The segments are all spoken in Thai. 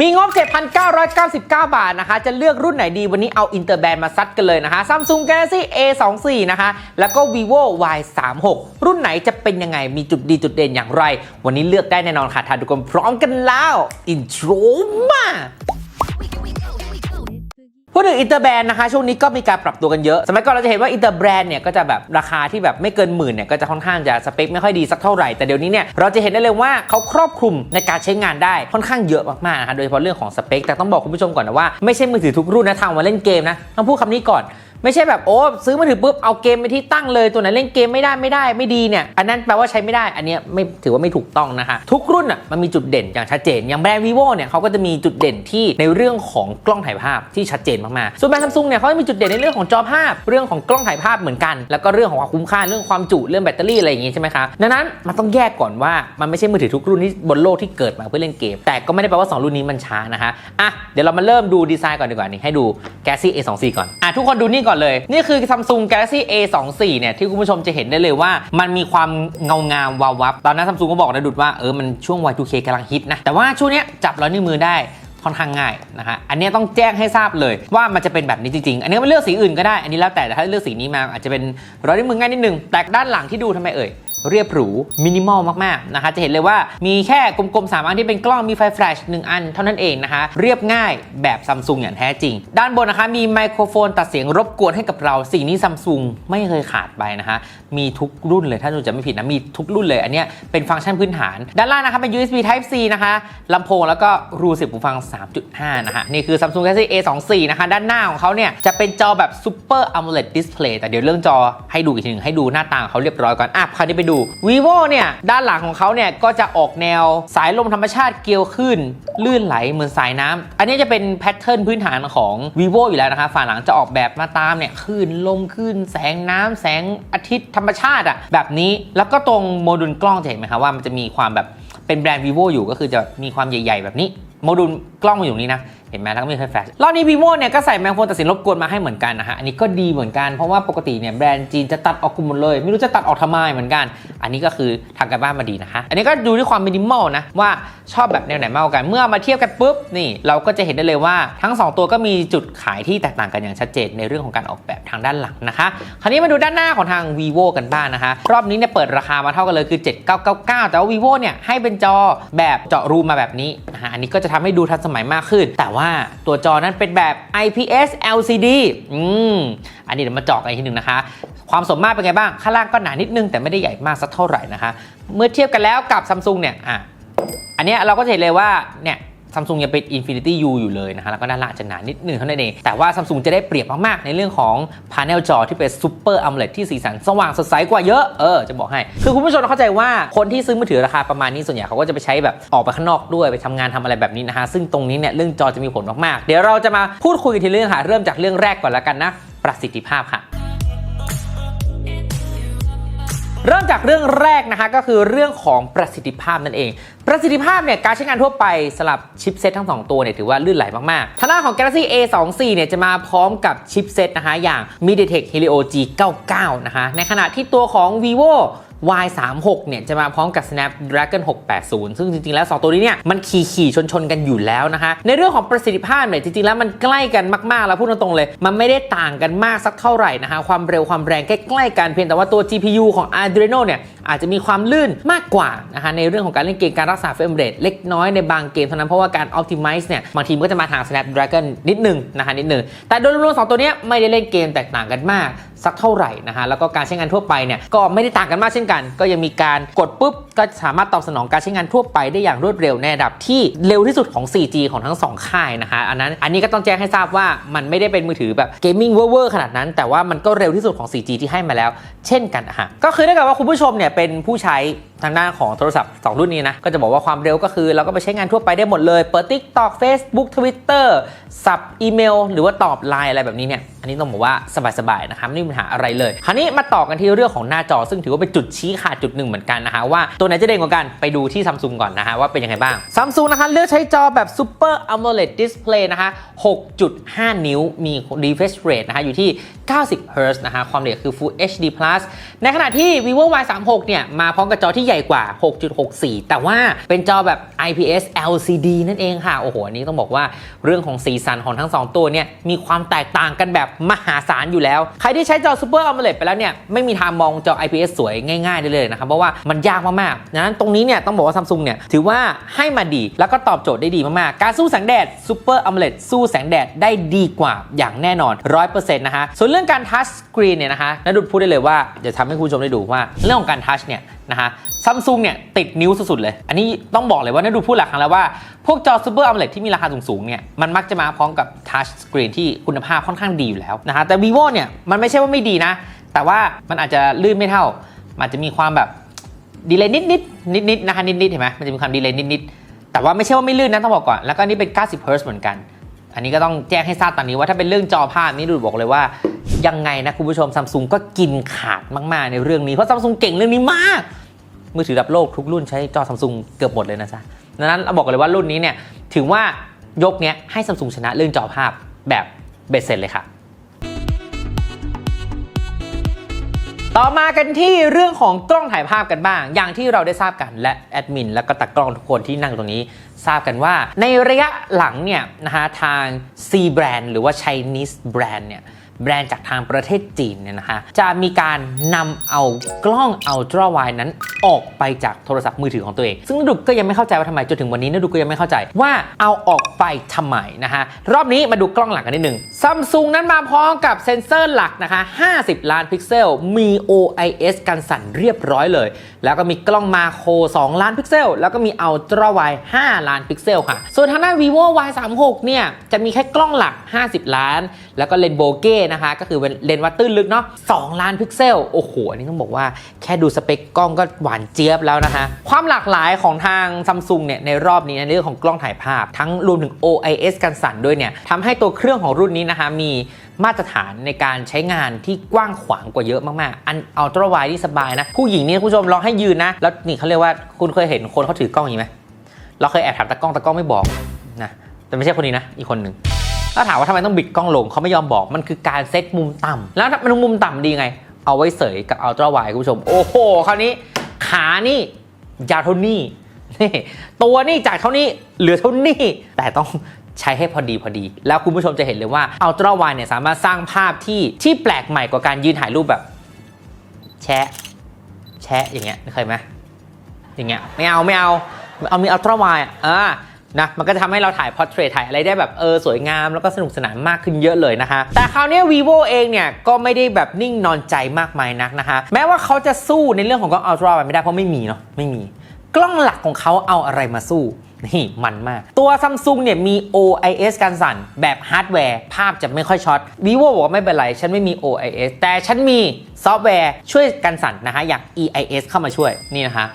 มีงบ 7,999 บาทนะคะ จะเลือกรุ่นไหนดีวันนี้เอาอินเตอร์แบนด์มาซัดกันเลยนะคะ Samsung Galaxy A24 นะคะ แล้วก็ vivo Y36 รุ่นไหนจะเป็นยังไง มีจุดดีจุดเด่นอย่างไร วันนี้เลือกได้แน่นอนค่ะทานทุกคนพร้อมกันแล้ว อินโทรมา พูดถึงอินเตอร์แบรนด์นะคะ ช่วงนี้ก็มีการปรับตัวกันเยอะ สมัยก่อนเราจะเห็นว่าอินเตอร์แบรนด์เนี่ยก็จะแบบราคาที่แบบไม่เกินหมื่นเนี่ยก็จะค่อนข้างจะสเปคไม่ค่อยดีสักเท่าไหร่ แต่เดี๋ยวนี้เนี่ยเราจะเห็นได้เลยว่าเขาครอบคลุมในการใช้งานได้ค่อนข้างเยอะมากๆนะคะโดยเฉพาะเรื่องของสเปคแต่ต้องบอกคุณผู้ชมก่อนนะว่าไม่ใช่มือถือทุกรุ่นนะทำมาเล่นเกมนะต้องพูดคำนี้ก่อน ไม่ใช่แบบโอ้ซื้อมาถือปุ๊บเอาเกมไปที่ตั้งเลยตัวไหนเล่นเกมไม่ได้ไม่ได้ไม่ดีเนี่ยอันนั้นแปลว่าใช้ไม่ได้อันเนี้ยไม่ถือว่าไม่ถูกต้องนะคะทุกรุ่นอะมันมีจุดเด่นอย่างชัดเจน อย่างแบรนด์ vivo เนี่ยเขาก็จะมีจุดเด่นที่ในเรื่องของกล้องถ่ายภาพที่ชัดเจนมากๆส่วนแบรนด์ซัมซุงเนี่ยเขาจะมีจุดเด่นในเรื่องของจอภาพ เรื่องของกล้องถ่ายภาพเหมือนกัน แล้วก็เรื่องของความคุ้มค่าเรื่องความจุเรื่องแบตเตอรี่อะไรอย่างงี้ใช่ไหมคะดังนั้นมันต้องแยกก่อนว่ามันไม่ใช่มือถือทุกรุ่นที่บนโลกที่เกิดมาเพื่อเล่นเกม แต่ก็ไม่ได้แปลว่าสองรุ่นนี้มันช้านะคะอะเดี๋ยวเรามาเริ่มดูดีไซน์ก่อนดีกว่านี่ให้ดู Galaxy A24 ก่อนอะทุกคนดูนี่ก่อนเลย นี่คือ Samsung Galaxy A24 เนี่ยที่คุณผู้ชมจะเห็นได้เลยว่า มันมีความเงางามวาววับ ตอนนั้นซัมซุงก็บอกนะดุดว่าเออมันช่วง Y2K กำลังฮิตนะ แต่ว่าช่วงเนี้ยจับแล้วนิ้วมือได้ ค่อนข้างง่ายนะคะอันนี้ต้องแจ้งให้ทราบเลยว่ามันจะเป็นแบบนี้จริงๆ อันนี้มันเลือกสีอื่นก็ได้ อันนี้แล้วแต่แต่ถ้าเลือกสีนี้มาอาจจะเป็นรอยนิ้วมือง่ายนิดนึงแต่ด้านหลังที่ดูทำไมเอ่ยเรียบหรูมินิมอลมากๆนะคะจะเห็นเลยว่ามีแค่กลมๆ 3 อันที่เป็นกล้องมีไฟแฟลช1 อันเท่านั้นเองนะคะเรียบง่ายแบบซัมซุงอย่างแท้จริง ด้านบนนะคะมีไมโครโฟนตัดเสียงรบกวนให้กับเราสิ่งนี้ซัมซุงไม่เคยขาดไปนะคะมีทุกรุ่นเลยถ้าดูจะไม่ผิดนะมีทุกรุ่นเลยอันนี้เป็นฟังก์ชันพื้นฐาน ด้านล่างนะคะเป็น USB Type C นะคะลำโพงแล้วก็รูเสียบหูฟัง3.5 นะคะนี่คือ Samsung Galaxy A24 นะคะ ด้านหน้าของเขาเนี่ยจะเป็นจอแบบ Super AMOLED Display แต่เดี๋ยวเรื่องจอให้ดูอีกทีหนึงให้ดูหน้าตาของเขาเรียบร้อยก่อนอะคราวนี้ไปดู vivo เนี่ย ด้านหลังของเขาเนี่ย ก็จะออกแนวสายลมธรรมชาติเกลียวขึ้น ลื่นไหลเหมือนสายน้ำอันนี้จะเป็นแพทเทิร์นพื้นฐานของ vivo อยู่แล้วนะคะฝาหลังจะออกแบบมาตามเนี่ยคลื่นลมคลื่นแสงน้ำแสงอาทิตย์ธรรมชาติอะแบบนี้แล้วก็ตรงโมดูลกล้องจะเห็นไหมคะว่ามันจะมีความแบบเป็นแบรนด์ vivo อยู่ก็คือจะมีความใหญ่ ๆ แบบนี้ โมดูลกล้องมันอยู่นี้นะ เห็นไหมแล้วก็มีไฟแฟลชรอบนี้ vivo เนี่ยก็ใส่แมงโฟนตัดสินรบกวนมาให้เหมือนกันนะฮะ อันนี้ก็ดีเหมือนกัน เพราะว่าปกติเนี่ยแบรนด์จีนจะตัดออกกุมหมดเลย ไม่รู้จะตัดออกทำไมเหมือนกัน อันนี้ก็คือทางการบ้านมาดีนะคะอันนี้ก็ดูด้วยความมินิมอลนะว่า ชอบแบบแนวไหนมากกว่ากัน เมื่อมาเทียบกันปุ๊บนี่เราก็จะเห็นได้เลยว่าทั้ง 2 ตัวก็มีจุดขายที่แตกต่างกันอย่างชัดเจนในเรื่องของการออกแบบทางด้านหลังนะคะ คราวนี้มาดูด้านหน้าของทาง vivo กันบ้างนะคะ รอบนี้เนี่ยเปิดราคามาเท่ากันเลยคือ 7999 แต่ว่า vivo เนี่ยให้เป็นจอแบบเจาะรูมาแบบนี้นะฮะอันนี้ก็จะทำให้ดูทันสมัยมากขึ้น แต่ว่าตัวจอนั้นเป็นแบบ IPS LCD อืมอันนี้เดี๋ยวมาเจาะกันอีกทีหนึ่งนะคะความสมมาตรเป็นไงบ้าง ข้างล่างก็หนานิดนึงแต่ไม่ได้ใหญ่มากสักเท่าไหร่นะคะ เมื่อเทียบกันแล้วกับ Samsung เนี่ยอะ อันเนี้ยเราก็จะเห็นเลยว่าเนี่ยซัมซุงยังเป็น Infinity U อยู่เลยนะคะแล้วก็ด้านล่างจะหนานิดหนึ่งเท่านั้นเอง แต่ว่าซัมซุงจะได้เปรียบมากๆ ในเรื่องของพา n e l จอที่เป็น Super AMOLED ที่สีสันสว่างสดใสกว่าเยอะ เออ จะบอกให้ คือคุณผู้ชมต้องเข้าใจว่าคนที่ซื้อมือถือราคาประมาณนี้ส่วนใหญ่เขาก็จะไปใช้แบบออกไปข้างนอกด้วยไปทำงานทำอะไรแบบนี้นะคะซึ่งตรงนี้เนี่ยเรื่องจอจะมีผลมากๆ เดี๋ยวเราจะมาพูดคุยกันทีเรื่องค่ะเริ่มจากเรื่องแรกก่อนแล้วกันนะประสิทธิภาพค่ะ เริ่มจากเรื่องแรกนะคะก็คือเรื่องของประสิทธิภาพนั่นเอง ประสิทธิภาพเนี่ยการใช้งานทั่วไปสลับชิปเซตทั้ง 2 ตัวเนี่ยถือว่าลื่นไหลมากๆทางด้านของ Galaxy A24 เนี่ยจะมาพร้อมกับชิปเซตนะคะอย่าง MediaTek Helio G99 นะคะในขณะที่ตัวของ vivo Y36 เนี่ยจะมาพร้อมกับ Snapdragon 680 ซึ่งจริงๆ แล้ว 2 ตัวนี้เนี่ยมันขี่ขี่ชนชนกันอยู่แล้วนะคะ ในเรื่องของประสิทธิภาพเนี่ยจริงๆ แล้วมันใกล้กันมากๆ แล้วพูดตรงๆ เลย มันไม่ได้ต่างกันมากสักเท่าไหร่นะคะความเร็วความแรงใกล้ๆกันเพียงแต่ว่าตัว GPU ของ Adreno เนี่ยอาจจะมีความลื่นมากกว่านะคะในเรื่องของการเล่นเกมการรักษาเฟรมเรทเล็กน้อยในบางเกมเท่านั้นเพราะว่าการ Optimize เนี่ยบางทีมันก็จะมาทาง Snapdragon นิดนึงนะคะนิดนึงแต่โดยรวมๆสองตัวเนี้ยไม่ได้เล่นเกมแตกต่างกันมากสักเท่าไหร่นะคะแล้วก็การใช้งานทั่วไปเนี่ยก็ไม่ได้ต่างกันมากเช่นกัน ก็ยังมีการกดปุ๊บก็สามารถตอบสนองการใช้งานทั่วไปได้อย่างรวดเร็วในระดับที่เร็วที่สุดของ 4G ของทั้ง 2 ค่ายนะคะอันนั้นอันนี้ก็ต้องแจ้งให้ทราบว่ามันไม่ได้เป็นมือถือแบบเกมมิ่งเวอร์ขนาดนั้น แต่ว่ามันก็เร็วที่สุดของ 4G ที่ให้มาแล้ว เช่นกันฮะก็คือถ้าเกิดว่าคุณผู้ชมเนี่ยเป็นผู้ใช้ ทางด้านของโทรศัพท์ 2 รุ่นนี้นะ ก็จะบอกว่าความเร็วก็คือเราก็ไปใช้งานทั่วไปได้หมดเลย เปิด TikTok Facebook Twitter สับอีเมล หรือว่าตอบไลน์อะไรแบบนี้เนี่ย อันนี้ต้องบอกว่าสบายๆนะคะไม่มีปัญหาอะไรเลย คราวนี้มาต่อกันที่เรื่องของหน้าจอ ซึ่งถือว่าเป็นจุดชี้ขาดจุดหนึ่งเหมือนกันนะคะว่าตัวไหนจะเด่นกว่ากันไปดูที่ซัมซุงก่อนนะคะว่าเป็นยังไงบ้างซัมซุงนะคะเลือกใช้จอแบบ Super AMOLED Display นะคะ6.5 นิ้วมี refresh rate นะคะอยู่ที่ 90 Hz นะคะความละเอียดคือ Full HD+ ในขณะที่ vivo Y36 เนี่ยมาพร้อมกับจอที่ใหญ่กว่า 6.64 แต่ว่าเป็นจอแบบ IPS LCD นั่นเองค่ะ โอ้โห อันนี้ต้องบอกว่าเรื่องของสีสันของทั้ง 2 ตัวเนี่ย มีความแตกต่างกันแบบมหาศาลอยู่แล้ว ใครที่ใช้จอ Super AMOLED ไปแล้วเนี่ย ไม่มีทางมองจอ IPS สวยง่ายๆได้เลยนะครับ เพราะว่ามันยากมากๆดังนั้นตรงนี้เนี่ยต้องบอกว่า Samsung เนี่ยถือว่าให้มาดีแล้วก็ตอบโจทย์ได้ดีมากๆ การสู้แสงแดด Super AMOLED สู้แสงแดดได้ดีกว่าอย่างแน่นอน 100%นะคะ ส่วนเรื่องการทัชสกรีนเนี่ยนะคะนดุดพูดได้เลยว่าเดี๋ยวทำให้คุณผู้ชมได้ดูว่าเรื่องของการทัชเนี่ย นะคะซัมซุงเนี่ยติดนิ้วสุดๆเลย อันนี้ต้องบอกเลยว่านดุดพูดหลายครั้งแล้วว่า พวกจอ Super AMOLED ที่มีราคาสูงๆเนี่ยมันมักจะมาพร้อมกับทัชสกรีนที่คุณภาพค่อนข้างดีอยู่แล้วนะคะแต่ vivo เนี่ยมันไม่ใช่ว่าไม่ดีนะ แต่ว่ามันอาจจะลื่นไม่เท่ามันอาจจะมีความแบบดีเลยนิดๆนิดๆนะคะนิดๆเห็นไหมมันจะมีความดีเลยนิดๆแต่ว่าไม่ใช่ว่าไม่ลื่นนะต้องบอกก่อนแล้วก็นนี่เป็น 90 Hz เหมือนกัน อันนี้ก็ต้องแจ้งให้ทราบตอนนี้ว่าถ้าเป็นเรื่องจอภาพนี่ดูบอกเลยว่า ยังไงนะคุณผู้ชมซัมซุงก็กินขาดมาก ๆ ในเรื่องนี้ เพราะซัมซุงเก่งเรื่องนี้มาก มือถือระดับโลกทุกรุ่นใช้จอซัมซุงเกือบหมดเลยนะจ๊ะดังนั้นเราบอกเลยว่ารุ่นนี้เนี่ยถือว่ายกเนี้ยให้ซัมซุงชนะเรื่องจอภาพแบบเบ็ดเสร็จเลยค่ะ ต่อมากันที่เรื่องของกล้องถ่ายภาพกันบ้าง อย่างที่เราได้ทราบกันและแอดมินและก็ตากล้องทุกคนที่นั่งตรงนี้ทราบกันว่า ในระยะหลังเนี่ยนะฮะทาง C brand หรือว่า Chinese brand เนี่ยแบรนด์จากทางประเทศจีนเนี่ยนะคะจะมีการนำเอากล้อง Ultra Wide นั้นออกไปจากโทรศัพท์มือถือของตัวเอง ซึ่งนดุกก็ยังไม่เข้าใจว่าทำไมจนถึงวันนี้นดุกก็ยังไม่เข้าใจว่าเอาออกไปทำไมนะคะรอบนี้มาดูกล้องหลังกันนิดนึงซัมซุงนั้นมาพร้อมกับเซ็นเซอร์หลักนะคะ 50 ล้านพิกเซล มี OIS กันสั่นเรียบร้อยเลย แล้วก็มีกล้องมาโคร 2 ล้านพิกเซล แล้วก็มี Ultra Wide 5ล้านพิกเซลค่ะ ส่วนทางด้าน vivo Y 3 6เนี่ย จะมีแค่กล้องหลัก 50 ล้าน แล้วก็เลนส์โบเก้นะคะ ก็คือเป็นเลนส์วัดตื้นลึกเนาะ 2 ล้านพิกเซล โอ้โห อันนี้ต้องบอกว่าแค่ดูสเปคกล้องก็หวานเจี๊ยบแล้วนะคะ ความหลากหลายของทางซัมซุงเนี่ยในรอบนี้ในเรื่องของกล้องถ่ายภาพ ทั้งรวมถึง OIS กันสั่นด้วยเนี่ยทำให้ตัวเครื่องของรุ่นนี้นะคะมีมาตรฐานในการใช้งานที่กว้างขวางกว่าเยอะมาก ๆ อันอัลตร้าไวที่สบายนะ ผู้หญิงนี่คุณผู้ชมลองให้ยืนนะ แล้วนี่เขาเรียกว่าคุณเคยเห็นคนเขาถือกล้องอย่างนี้ไหมเราเคยแอบถามตากล้องตากล้องไม่บอกนะแต่ไม่ใช่คนนี้นะ อีกคนหนึ่งแล้วถามว่าทำไมต้องบิดกล้องลงเขาไม่ยอมบอกมันคือการเซตมุมต่ำแล้วมันมุมต่ำดีไง เอาไว้เสยกับอัลตร้าไวคุณผู้ชมโอ้โหคราวนี้ขานี่ยาวเท่านี้นี่ตัวนี่จากเท่านี้เหลือเท่านี้แต่ต้อง ใช้ให้พอดีพอดี แล้วคุณผู้ชมจะเห็นเลยว่า Ultra Wide เนี่ยสามารถสร้างภาพที่ที่แปลกใหม่กว่าการยืนถ่ายรูปแบบ แชะแชะอย่างเงี้ยเคยไหมอย่างเงี้ยไม่เอาไม่เอาเอามี Ultra Wide อะอ่านะมันก็จะทำให้เราถ่ายพอร์เทรตถ่ายอะไรได้แบบเออสวยงามแล้วก็สนุกสนานมากขึ้นเยอะเลยนะคะ แต่คราวนี้ vivo เองเนี่ย ก็ไม่ได้แบบนิ่งนอนใจมากมายนักนะคะ แม้ว่าเขาจะสู้ในเรื่องของกล้อง Ultra Wide ไม่ได้เพราะไม่มีเนาะไม่มี กล้องหลักของเขาเอาอะไรมาสู้ นี่มันมาก ตัวซัมซุงเนี่ยมี OIS กันสั่นแบบฮาร์ดแวร์ ภาพจะไม่ค่อยช็อต vivo บอกว่าไม่เป็นไร ฉันไม่มี OIS แต่ฉันมีซอฟต์แวร์ช่วยกันสั่นนะคะอย่าง EIS เข้ามาช่วยนี่นะคะ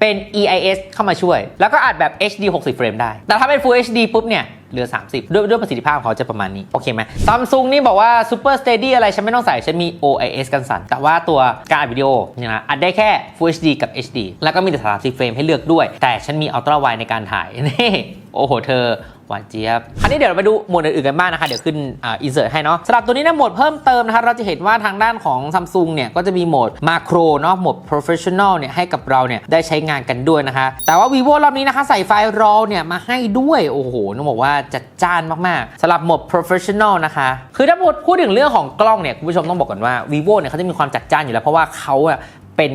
เป็น EIS เข้ามาช่วย แล้วก็อัดแบบ HD 60 เฟรมได้ แต่ถ้าเป็น Full HD ปุ๊บเนี่ย เหลือ 30 ด้วยด้วยประสิทธิภาพเขาจะประมาณนี้ โอเคไหมซัมซุงนี่บอกว่า Super Steady อะไร ฉันไม่ต้องใส่ ฉันมี OIS กันสั่น แต่ว่าตัวการอัดวิดีโอเนี่ยนะอัดได้แค่ Full HD กับ HD แล้วก็มีแต่ 30 เฟรมให้เลือกด้วย แต่ฉันมี Ultra Wide ในการถ่ายนี่ โอ้โหเธอหวานเจี๊ยบคราวนี้เดี๋ยวเราไปดูโหมดอื่นๆกันบ้างนะคะ เดี๋ยวขึ้นอ่าอินเสิร์ตให้เนาะสำหรับตัวนี้นะโหมดเพิ่มเติมนะคะเราจะเห็นว่าทางด้านของซัมซุงเนี่ยก็จะมีโหมดมาโครเนาะโหมด professional เนี่ยให้กับเราเนี่ยได้ใช้งานกันด้วยนะคะ แต่ว่า vivo รอบนี้นะคะ ใส่ไฟล์ raw เนี่ยมาให้ด้วยโอ้โหต้องบอกว่าจัดจ้านมากๆสำหรับโหมด professional นะคะ คือถ้าพูดถึงเรื่องของกล้องเนี่ยคุณผู้ชมต้องบอกก่อนว่า vivo เนี่ยเขาจะมีความจัดจ้านอยู่แล้วเพราะว่าเขาอะ เป็น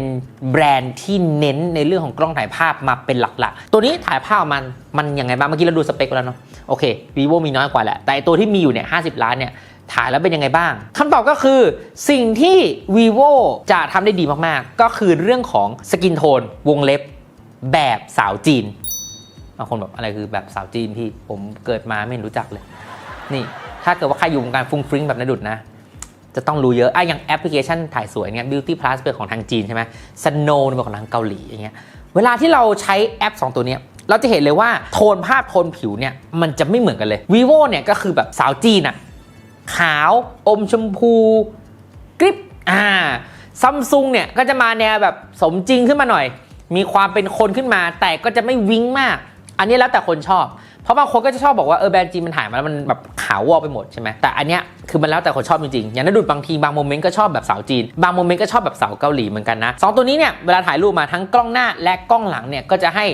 แบรนด์ที่เน้นในเรื่องของกล้องถ่ายภาพมาเป็นหลักๆ ตัวนี้ถ่ายภาพมันมันยังไงบ้าง เมื่อกี้เราดูสเปคแล้วเนาะ โอเค vivo มีน้อยกว่าแหละ แต่ตัวที่มีอยู่เนี่ย50ล้านเนี่ยถ่ายแล้วเป็นยังไงบ้างคำตอบก็คือสิ่งที่ vivo จะทำได้ดีมากๆ ก็คือเรื่องของสกินโทนวงเล็บแบบสาวจีนบางคนแบบอะไรคือแบบสาวจีนพี่ผมเกิดมาไม่รู้จักเลย นี่ ถ้าเกิดว่าใครอยู่วงการฟุ้งฟริ้งแบบนดุดนะ จะต้องรู้เยอะอะอย่างแอปพลิเคชันถ่ายสวยเนี่ย Beauty Plus เป็นของทางจีนใช่ไหม Snow เป็นของทางเกาหลีอย่างเงี้ย เวลาที่เราใช้แอป 2 ตัวเนี้ยเราจะเห็นเลยว่าโทนภาพโทนผิวเนี่ยมันจะไม่เหมือนกันเลย vivo เนี่ยก็คือแบบสาวจีนอะขาวอมชมพูกริบอ่าซัมซุงเนี่ยก็จะมาแนวแบบสมจริงขึ้นมาหน่อย มีความเป็นคนขึ้นมาแต่ก็จะไม่วิ้งมาก อันนี้แล้วแต่คนชอบ เพราะบางคนก็จะชอบบอกว่าเออแบรนด์จีนมันถ่ายมาแล้วมันแบบขาววอกไปหมดใช่ไหมแต่อันเนี้ยคือมันแล้วแต่คนชอบจริงๆอย่างนั้นดูดบางทีบางโมเมนต์ก็ชอบแบบสาวจีน บางโมเมนต์ก็ชอบแบบสาวเกาหลีเหมือนกันนะสองตัวนี้เนี่ยเวลาถ่ายรูปมาทั้งกล้องหน้าและกล้องหลังเนี่ยก็จะให้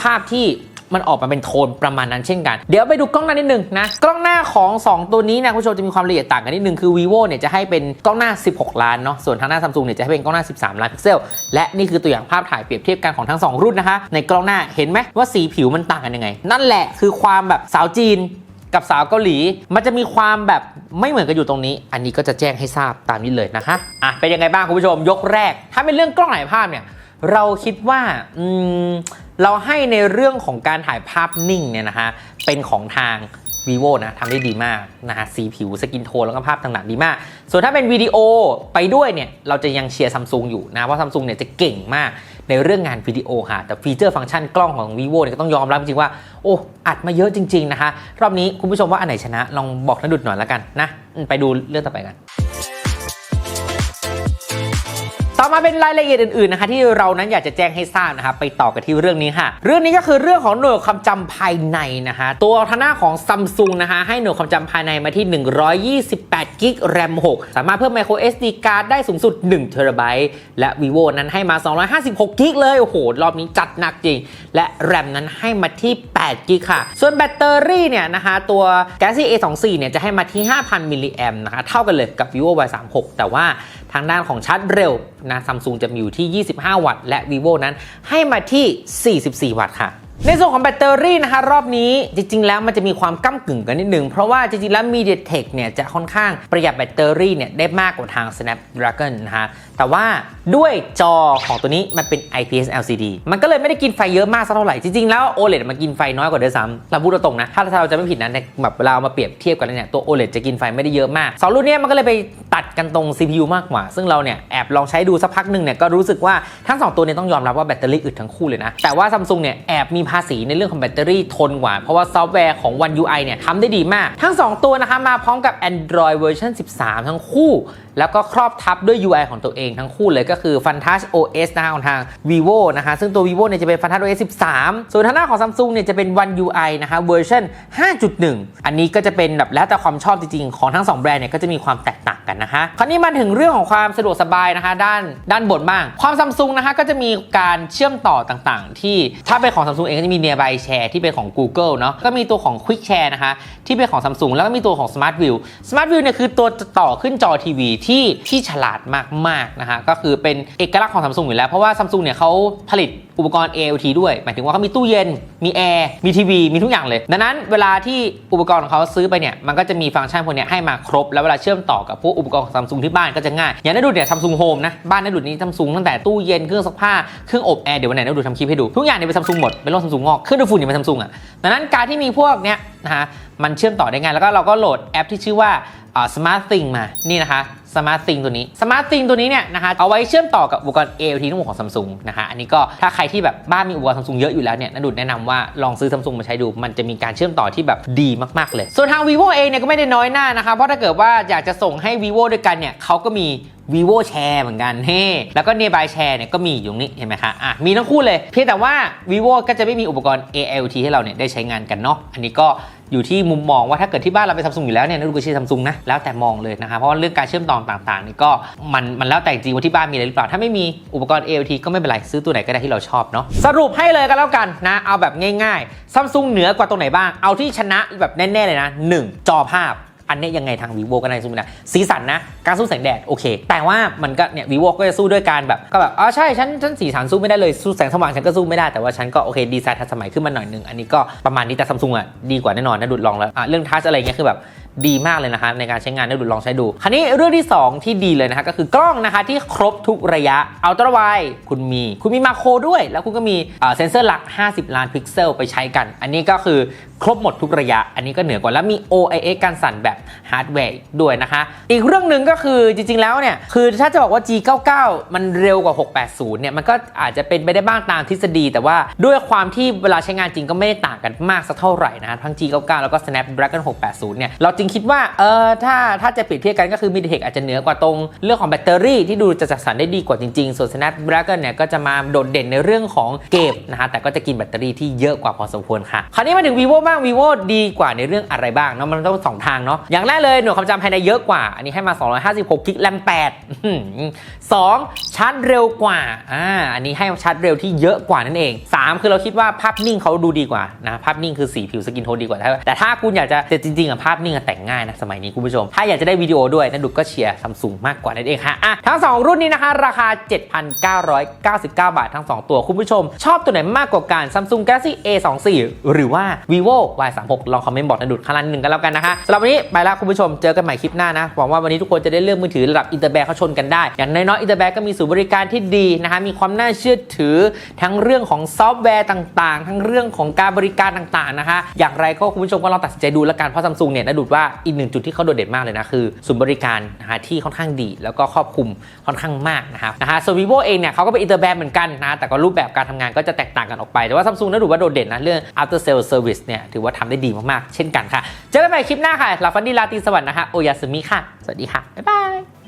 ภาพที่ มันออกมาเป็นโทนประมาณนั้นเช่นกัน เดี๋ยวไปดูกล้องหน้านิดนึงนะ กล้องหน้าของ 2 ตัวนี้นะคุณผู้ชมจะมีความละเอียดต่างกันนิดนึงคือ vivo เนี่ยจะให้เป็นกล้องหน้า 16 ล้านเนาะส่วนทางหน้า Samsung เนี่ยจะให้เป็นกล้องหน้า 13 ล้านพิกเซล และนี่คือตัวอย่างภาพถ่ายเปรียบเทียบกันของทั้ง 2 รุ่นนะคะในกล้องหน้าเห็นไหมว่าสีผิวมันต่างกันยังไง นั่นแหละคือความแบบสาวจีนกับสาวเกาหลี มันจะมีความแบบไม่เหมือนกันอยู่ตรงนี้ อันนี้ก็จะแจ้งให้ทราบตามนี้เลยนะคะอะเป็นยังไงบ้างคุณผู้ชมยกแรก ถ้าเป็นเรื่องกล้องถ่ายภาพเนี่ยเราคิดว่าอืม เราให้ในเรื่องของการถ่ายภาพนิ่งเนี่ยนะฮะเป็นของทาง vivo นะทำได้ดีมากนะฮะสีผิวสกินโทนแล้วก็ภาพต่างๆดีมาก ส่วนถ้าเป็นวิดีโอไปด้วยเนี่ย เราจะยังเชียร์ซัมซุงอยู่นะเพราะซัมซุงเนี่ยจะเก่งมากในเรื่องงานวิดีโอค่ะ แต่ฟีเจอร์ฟังก์ชันกล้องของ vivo เนี่ยก็ต้องยอมรับจริงว่า โอ้อัดมาเยอะจริง ๆ นะคะ รอบนี้คุณผู้ชมว่าอันไหนชนะ ลองบอกนันดุดหน่อยแล้วกันนะ ไปดูเรื่องต่อไปกัน ต่อมาเป็นรายละเอียดอื่นๆนะคะที่เรานั้นอยากจะแจ้งให้ทราบนะครับไปต่อกันที่เรื่องนี้ค่ะ เรื่องนี้ก็คือเรื่องของหน่วยความจำภายในนะคะตัวทหน้าของซัมซุงนะคะให้หน่วยความจำภายในมาที่ 128กิกแรม6สามารถเพิ่ม micro SD card ได้สูงสุด1เทราไบต์และ vivo นั้นให้มา 256กิกเลยโอ้โหรอบนี้จัดหนักจริง และแรมนั้นให้มาที่8กิกค่ะ ส่วนแบตเตอรี่เนี่ยนะคะตัว Galaxy A24 เนี่ยจะให้มาที่ 5,000มิลลิแอมนะคะเท่ากันเลยกับ vivo Y36 แต่ว่า ทางด้านของชาร์จเร็วนะซัมซุงจะมีอยู่ที่ 25 วัตต์ และ vivo นั้นให้มาที่ 44 วัตต์ค่ะ ในส่วนของแบตเตอรี่นะคะรอบนี้จริง ๆ แล้วมันจะมีความก้ากึ่งกันนิดนึง เพราะว่าจริง ๆ แล้ว MediaTek เนี่ยจะค่อนข้างประหยัดแบตเตอรี่เนี่ยได้มากกว่าทาง Snapdragon นะคะแต่ว่าด้วยจอของตัวนี้มันเป็น IPS LCD มันก็เลยไม่ได้กินไฟเยอะมากสักเท่าไหร่ จริง ๆ แล้ว OLED มันกินไฟน้อยกว่าด้วยซ้ำเราพูดตรงๆนะถ้าเราจะไม่ผิดนะในแบบเวลาเอามาเปรียบเทียบกันเนี่ยตัว OLED จะกินไฟไม่ได้เยอะมากสองรุ่นนี้มันก็เลยไปตัดกันตรง CPU มากกว่า ซึ่งเราเนี่ยแอบลองใช้ดูสักพักหนึ่งเนี่ยก็รู้สึกว่าทั้งสองตัวเนี่ยต้องยอมรับว่าแบตเตอรี่อึดทั้งคู่เลยนะแต่ว่าซัมซุงเนี่ยแอบมีภาษีในเรื่องของแบตเตอรี่ทนกว่า เพราะว่าซอฟต์แวร์ของ One UI เนี่ยทำได้ดีมาก ทั้ง 2 ตัวนะคะมาพร้อมกับ Android เวอร์ชัน13 ทั้งคู่ แล้วก็ครอบทับด้วย UI ของตัวเองทั้งคู่เลยก็คือ Fantouch OS นะคะของทาง vivo นะคะซึ่งตัว vivo เนี่ยจะเป็น Fantouch OS 13 ส่วนทางหน้าของ Samsung เนี่ยจะเป็น One UI นะคะเวอร์ชัน5.1 อันนี้ก็จะเป็นแบบแล้วแต่ความชอบจริงๆ ของทั้ง 2 แบรนด์เนี่ยก็จะมีความแตกต่างกันนะคะคราวนี้มาถึงเรื่องของความสะดวกสบายนะคะด้านด้านบนบ้าง ความ Samsung นะคะก็จะมีการเชื่อมต่อต่างๆ ที่ถ้าเป็นของ Samsung เองก็จะมี Nearby Share ที่เป็นของ Google เนาะก็มีตัวของ Quick Share นะคะที่เป็นของ Samsung แล้วก็มีตัวของ Smart View Smart View เนี่ยคือตัวต่อขึ้นจอทีวีที่ที่ฉลาดมากๆนะคะก็คือเป็นเอกลักษณ์ของ Samsung อยู่แล้ว เพราะว่า Samsung เนี่ยเขาผลิตอุปกรณ์ AOT ด้วย หมายถึงว่าเขามีตู้เย็น มีแอร์ มีทีวี มีทุกอย่างเลย ดังนั้นเวลาที่อุปกรณ์ของเขาซื้อไปเนี่ย มันก็จะมีฟังก์ชันพวกนี้ให้มาครบ แล้วเวลาเชื่อมต่อกับพวกอุปกรณ์ของ Samsung ที่บ้านก็จะง่าย อย่างนั้นดูเนี่ย Samsung Home นะ บ้านนั้นดูนี้ Samsung ตั้งแต่ตู้เย็น เครื่องซักผ้า เครื่องอบแอร์ เดี๋ยววันไหนนัดูทำคลิปให้ดู ทุกอย่างเนี่ยเป็น Samsung หมด เป็นโลก Samsung งอก เครื่องดูดฝุ่นเนี่ยเป็น Samsung อะดังนั้นการที่มีพวกเนี้ยนะฮะ มันเชื่อมต่อได้ง่าย แล้วก็เราก็โหลดแอปที่ชื่อว่า Smart Thing มา นี่นะคะ สมาร์ทซิงตัวนี้สมาร์ทซิงตัวนี้เนี่ยนะคะเอาไว้เชื่อมต่อกับอุปกรณ์ AOT ทั้งหมดของซัมซุงนะคะอันนี้ก็ถ้าใครที่แบบบ้านมีอุปกรณ์ซัมซุงเยอะอยู่แล้วเนี่ยนันดุดแนะนำว่าลองซื้อซัมซุงมาใช้ดู มันจะมีการเชื่อมต่อที่แบบดีมากๆเลย ส่วนทาง vivo เองเนี่ยก็ไม่ได้น้อยหน้านะคะเพราะถ้าเกิดว่าอยากจะส่งให้ vivo ด้วยกันเนี่ยเขาก็มี vivo share เหมือนกันเฮ้แล้วก็ nearby share เนี่ยก็มีอยู่นี้เห็นไหมคะอะมีทั้งคู่เลย เพียงแต่ว่า vivo ก็จะไม่มีอุปกรณ์ AIoT ให้เราเนี่ยได้ใช้งานกันเนาะอันนี้ก็อยู่ที่มุมมองว่าถ้าเกิดที่บ้านเราเป็นซัมซุงอยู่แล้วเนี่ยนักดูก็ใช้ซัมซุงนะแล้วแต่มองเลยนะคะเพราะเรื่องการเชื่อมต่อต่างๆนี่ก็มันมันแล้วแต่จริงว่าที่บ้านมีอะไรหรือเปล่า ถ้าไม่มีอุปกรณ์ AOT ก็ไม่เป็นไร ซื้อตัวไหนก็ได้ที่เราชอบเนาะสรุปให้เลยกันแล้วกันนะ เอาแบบง่ายๆซัมซุงเหนือกว่าตรงไหนบ้าง เอาที่ชนะแบบแน่ๆเลยนะ 1 จอภาพ อันนี้ยยังไงทาง vivo ก็ได้สู้ไม่ได้สีสันนะ การสู้แสงแดดโอเค แต่ว่ามันก็เนี่ย vivo ก็จะสู้ด้วยการแบบก็แบบอ๋อใช่ฉันฉันสีสันสู้ไม่ได้เลยสู้แสงสว่างฉันก็สู้ไม่ได้แต่ว่าฉันก็โอเคดีไซน์ทันสมัยขึ้นมาหน่อยนึงอันนี้ก็ประมาณนี้แต่ซัมซุงอะดีกว่าแน่นอนนะดูดลองแล้วอะเรื่องทัชอะไรเงี้ยคือแบบ ดีมากเลยนะคะในการใช้งานได้ดูลองใช้ดู คราวนี้เรื่องที่ 2 ที่ดีเลยนะคะก็คือกล้องนะคะที่ครบทุกระยะอัลตร้าไวคุณมี คุณมีมาโครด้วย แล้วคุณก็มีเซนเซอร์หลัก 50 ล้านพิกเซลไปใช้กัน อันนี้ก็คือครบหมดทุกระยะ อันนี้ก็เหนือกว่าแล้วมี OIS การสั่นแบบฮาร์ดแวร์ด้วยนะคะ อีกเรื่องหนึ่งก็คือจริง ๆ แล้วเนี่ย คือถ้าจะบอกว่า G99 มันเร็วกว่า 680 เนี่ย มันก็อาจจะเป็นไปได้บ้างตามทฤษฎี แต่ว่าด้วยความที่เวลาใช้งานจริงก็ไม่ได้ต่างกันมากสักเท่าไหร่นะทั้ง G99 แล้วก็ Snapdragon 680 เนี่ยเราจจึงคิดว่าเออถ้าถ้าจะเปรียบเทียบกันก็คือ MediaTek อาจจะเหนือกว่าตรงเรื่องของแบตเตอรี่ที่ดูจะจัดสรรได้ดีกว่าจริงๆ ส่วน Snapdragon เนี่ยก็จะมาโดดเด่นในเรื่องของเกมนะคะแต่ก็จะกินแบตเตอรี่ที่เยอะกว่าพอสมควรค่ะ คราวนี้มาถึง vivo บ้าง vivo ดีกว่าในเรื่องอะไรบ้างเนาะมันต้องสองทางเนาะอย่างแรกเลยหน่วยความจำภายในเยอะกว่า อันนี้ให้มา256กิกแรม8อื้อหือสองชาร์จเร็วกว่าอ่าอันนี้ให้ชาร์จเร็วที่เยอะกว่านั่นเองสามคือเราคิดว่าภาพนิ่งเขาดูดีกว่านะภาพนิ่งคือสีผิวสกินโทนดีกว่าแต่ถ้าคุณอยากจะแต่จริงๆอะภาพนิ่งอะแต่งง่ายนะสมัยนี้คุณผู้ชม ถ้าอยากจะได้วิดีโอด้วยนันดุก็เชียร์ซัมซุงมากกว่านั่นเองค่ะอะทั้ง 2 รุ่นนี้นะคะ ราคา 7,999 บาททั้ง 2 ตัวคุณผู้ชม ชอบตัวไหนมากกว่ากัน Samsung Galaxy A24 หรือว่า vivo Y36 ลองคอมเมนต์บอกนันดุคันละหนึ่งกันแล้วกันนะคะสำหรับวันนี้ไปแล้วคุณผู้ชมเจอกันใหม่คลิปหน้านะหวังว่าวันนี้ทุกคนจะได้เลือกมือถือระดับอินเตอร์แบงเขาชนกันได้อย่างน้อยๆอินเตอร์แบงก็มีศูนย์บริการที่ดีนะคะมีความน่าเชื่อถือ ทั้งเรื่องของซอฟต์แวร์ต่างๆ ทั้งเรื่องของการบริการต่างๆนะคะอย่างไรก็คุณผู้ชมก็ลองตัดสินใจดูแล้วกันเพราะซัมซุงเนี่ยนะดูดว่าอีกหนึ่งจุดที่เขาโดดเด่นมากเลยนะคือศูนย์บริการนะฮะที่ค่อนข้างดี แล้วก็ครอบคลุมค่อนข้างมากนะครับนะฮะส่วน vivo เองเนี่ยเขาก็เป็นอินเตอร์แบรนด์เหมือนกันนะแต่ก็รูปแบบการทำงานก็จะแตกต่างกันออกไป แต่ว่าซัมซุงนะดูว่าโดดเด่นนะเรื่อง after sales service เนี่ยถือว่าทำได้ดีมากๆ เช่นกันค่ะ เจอกันใหม่คลิปหน้าค่ะลาฟันดีลาตีสวัสดีนะคะโอยาสมิค่ะ สวัสดีค่ะบ๊ายบาย